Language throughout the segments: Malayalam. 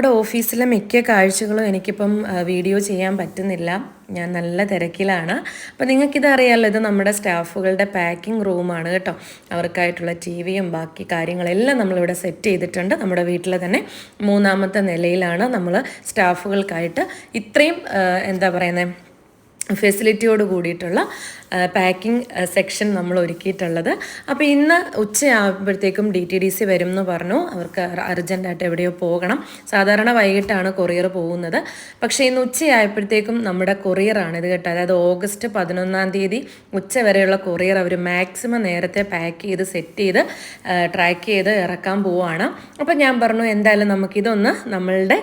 നമ്മുടെ ഓഫീസിലെ മിക്ക കാഴ്ചകളും എനിക്കിപ്പം വീഡിയോ ചെയ്യാൻ പറ്റുന്നില്ല. ഞാൻ നല്ല തിരക്കിലാണ്. അപ്പോൾ നിങ്ങൾക്കിത് അറിയാമല്ലോ ഇത് നമ്മുടെ സ്റ്റാഫുകളുടെ പാക്കിംഗ് റൂമാണ് കേട്ടോ. അവർക്കായിട്ടുള്ള ടി വിയും ബാക്കി കാര്യങ്ങളെല്ലാം നമ്മളിവിടെ സെറ്റ് ചെയ്തിട്ടുണ്ട്. നമ്മുടെ വീട്ടിൽ തന്നെ മൂന്നാമത്തെ നിലയിലാണ് നമ്മൾ സ്റ്റാഫുകൾക്കായിട്ട് ഇത്രയും എന്താ പറയുന്നത് ഫെസിലിറ്റിയോട് കൂടിയിട്ടുള്ള പാക്കിംഗ് സെക്ഷൻ നമ്മൾ ഒരുക്കിയിട്ടുള്ളത്. അപ്പോൾ ഇന്ന് ഉച്ചയാകുമ്പോഴത്തേക്കും ഡി ടി ഡി സി വരും എന്ന് പറഞ്ഞു. അവർക്ക് അർജന്റായിട്ട് എവിടെയോ പോകണം. സാധാരണ വൈകിട്ടാണ് കൊറിയർ പോകുന്നത്. പക്ഷേ ഇന്ന് ഉച്ചയായപ്പോഴത്തേക്കും നമ്മുടെ കൊറിയറാണ് ഇത് കേട്ടോ. അതായത് ഓഗസ്റ്റ് പതിനൊന്നാം തീയതി ഉച്ച വരെയുള്ള കൊറിയർ അവർ മാക്സിമം നേരത്തെ പാക്ക് ചെയ്ത് സെറ്റ് ചെയ്ത് ട്രാക്ക് ചെയ്ത് ഇറക്കാൻ പോവുകയാണ് അപ്പോൾ ഞാൻ പറഞ്ഞു എന്തായാലും നമുക്കിതൊന്ന് നമ്മളുടെ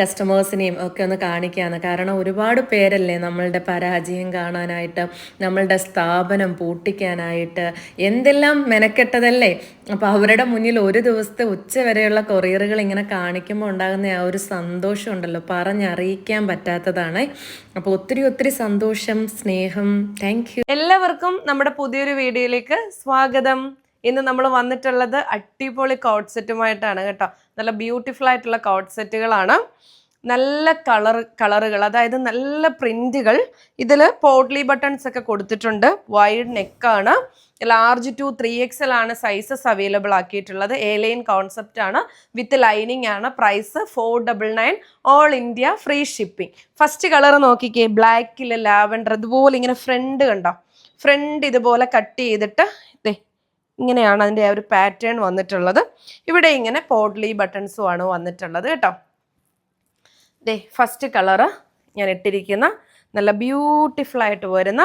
കസ്റ്റമേഴ്സിനെയും ഒക്കെ ഒന്ന് കാണിക്കാമെന്ന് കാരണം ഒരുപാട് പേരല്ലേ നമ്മളുടെ പരാജയം കാണാനായിട്ട് നമ്മളുടെ സ്ഥാപനം പൂട്ടിക്കാനായിട്ട് എന്തെല്ലാം മെനക്കെട്ടതല്ലേ? അപ്പോൾ അവരുടെ മുന്നിൽ ഒരു ദിവസത്തെ ഉച്ച വരെയുള്ള കൊറിയറുകൾ ഇങ്ങനെ കാണിക്കുമ്പോൾ ഉണ്ടാകുന്ന ആ ഒരു സന്തോഷം ഉണ്ടല്ലോ. പറഞ്ഞറിയിക്കാൻ പറ്റാത്തതാണ്. അപ്പോൾ ഒത്തിരി ഒത്തിരി സന്തോഷം സ്നേഹം. താങ്ക് എല്ലാവർക്കും നമ്മുടെ പുതിയൊരു വീഡിയോയിലേക്ക് സ്വാഗതം. ഇന്ന് നമ്മൾ വന്നിട്ടുള്ളത് അടിപൊളി കോഡ് സെറ്റുമായിട്ടാണ് കേട്ടോ. നല്ല ബ്യൂട്ടിഫുൾ ആയിട്ടുള്ള കോഡ് സെറ്റുകളാണ്. നല്ല കളർ കളറുകൾ അതായത് നല്ല പ്രിന്റുകൾ ഇതിൽ പോഡ്ലി ബട്ടൺസ് ഒക്കെ കൊടുത്തിട്ടുണ്ട്. വൈഡ് നെക്കാണ്. ലാർജ് ടു ത്രീ എൽ ആണ് സൈസസ് അവൈലബിൾ ആക്കിയിട്ടുള്ളത്. എ ലൈൻ കോൺസെപ്റ്റ് ആണ്. വിത്ത് ലൈനിങ് ആണ്. Price four double nine. All India free shipping. First colour നോക്കിക്കേ. ബ്ലാക്കിൽ ലാവൻഡർ. ഇതുപോലെ ഇങ്ങനെ ഫ്രണ്ട് കണ്ടോ? ഫ്രണ്ട് ഇതുപോലെ കട്ട് ചെയ്തിട്ട് ഇങ്ങനെയാണ് അതിന്റെ ആ ഒരു പാറ്റേൺ വന്നിട്ടുള്ളത്. ഇവിടെ ഇങ്ങനെ പോഡ്ലി ബട്ടൺസും ആണ് വന്നിട്ടുള്ളത് കേട്ടോ. ദേ ഫസ്റ്റ് കളറ് ഞാൻ ഇട്ടിരിക്കുന്ന നല്ല ബ്യൂട്ടിഫുൾ ആയിട്ട് വരുന്ന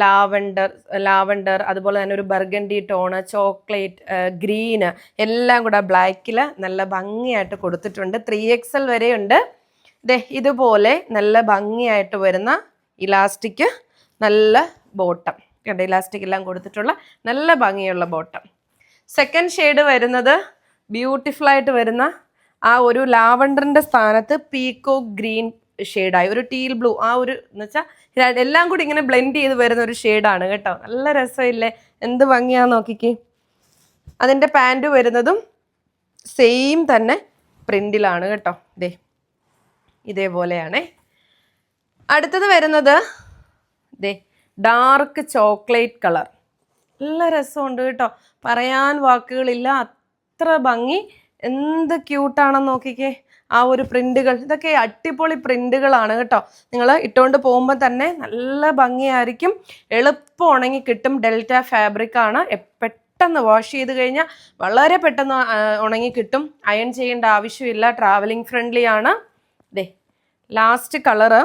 ലാവണ്ടർ ലാവണ്ടർ അതുപോലെ തന്നെ ഒരു ബർഗണ്ടി ടോണ് ചോക്ലേറ്റ് ഗ്രീന് എല്ലാം കൂടെ ബ്ലാക്കിൽ നല്ല ഭംഗിയായിട്ട് കൊടുത്തിട്ടുണ്ട്. ത്രീ എക്സ് എൽ വരെയുണ്ട്. ദേ ഇതുപോലെ നല്ല ഭംഗിയായിട്ട് വരുന്ന ഇലാസ്റ്റിക് നല്ല ബോട്ടം. കണ്ട ഇലാസ്റ്റിക് എല്ലാം കൊടുത്തിട്ടുള്ള നല്ല ഭംഗിയുള്ള ബോട്ടം. സെക്കൻഡ് ഷെയ്ഡ് വരുന്നത് ബ്യൂട്ടിഫുൾ ആയിട്ട് വരുന്ന ആ ഒരു ലാവണ്ടറിന്റെ സ്ഥാനത്ത് പീക്കോ ഗ്രീൻ ഷെയ്ഡായി. ഒരു ടീൽ ബ്ലൂ ആ ഒരു എന്ന് വെച്ചാൽ എല്ലാം കൂടി ഇങ്ങനെ ബ്ലെൻഡ് ചെയ്ത് വരുന്ന ഒരു ഷെയ്ഡാണ് കേട്ടോ. നല്ല രസമില്ലേ? എന്ത് ഭംഗിയാ നോക്കിക്കേ. അതിന്റെ പാന്റ് വരുന്നതും സെയിം തന്നെ പ്രിന്റിലാണ് കേട്ടോ. ദേ ഇതേപോലെയാണേ. അടുത്തത് വരുന്നത് ദേ ഡാർക്ക് ചോക്ലേറ്റ് കളർ. നല്ല രസമുണ്ട് കേട്ടോ. പറയാൻ വാക്കുകളില്ല അത്ര ഭംഗി എന്ത് ക്യൂട്ടാണെന്ന് നോക്കിക്കേ. ആ ഒരു പ്രിന്റുകൾ ഇതൊക്കെ അടിപൊളി പ്രിന്റുകളാണ് കേട്ടോ. നിങ്ങൾ ഇട്ടുകൊണ്ട് പോകുമ്പോൾ തന്നെ നല്ല ഭംഗിയായിരിക്കും. എളുപ്പം ഉണങ്ങി കിട്ടും. ഡെൽറ്റ ഫാബ്രിക് ആണ്. പെട്ടെന്ന് വാഷ് ചെയ്ത് കഴിഞ്ഞാൽ വളരെ പെട്ടെന്ന് ഉണങ്ങി കിട്ടും. അയൺ ചെയ്യേണ്ട ആവശ്യമില്ല. ട്രാവലിംഗ് ഫ്രണ്ട്ലി ആണ്. ദേ ലാസ്റ്റ് കളറ്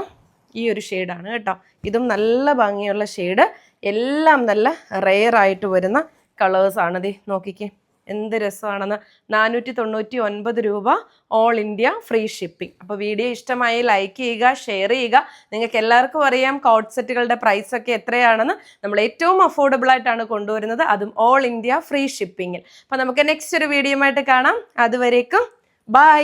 ഈ ഒരു ഷെയ്ഡാണ് കേട്ടോ. ഇതും നല്ല ഭംഗിയുള്ള ഷെയ്ഡ് എല്ലാം നല്ല റെയർ ആയിട്ട് വരുന്ന കളേഴ്സാണ് ദേ നോക്കിക്കേ. എന്ത് രസമാണെന്ന്. നാനൂറ്റി തൊണ്ണൂറ്റി ഒൻപത് രൂപ ഓൾ ഇന്ത്യ ഫ്രീ ഷിപ്പിംഗ് അപ്പോൾ വീഡിയോ ഇഷ്ടമായി ലൈക്ക് ചെയ്യുക ഷെയർ ചെയ്യുക. നിങ്ങൾക്ക് എല്ലാവർക്കും അറിയാം കോട്ട് സെറ്റുകളുടെ പ്രൈസ് ഒക്കെ എത്രയാണെന്ന്. നമ്മൾ ഏറ്റവും അഫോർഡബിൾ ആയിട്ടാണ് കൊണ്ടുവരുന്നത്. അതും ഓൾ ഇന്ത്യ ഫ്രീ ഷിപ്പിങ്ങിൽ അപ്പോൾ നമുക്ക് നെക്സ്റ്റ് ഒരു വീഡിയോ ആയിട്ട് കാണാം. അതുവരേക്കും ബൈ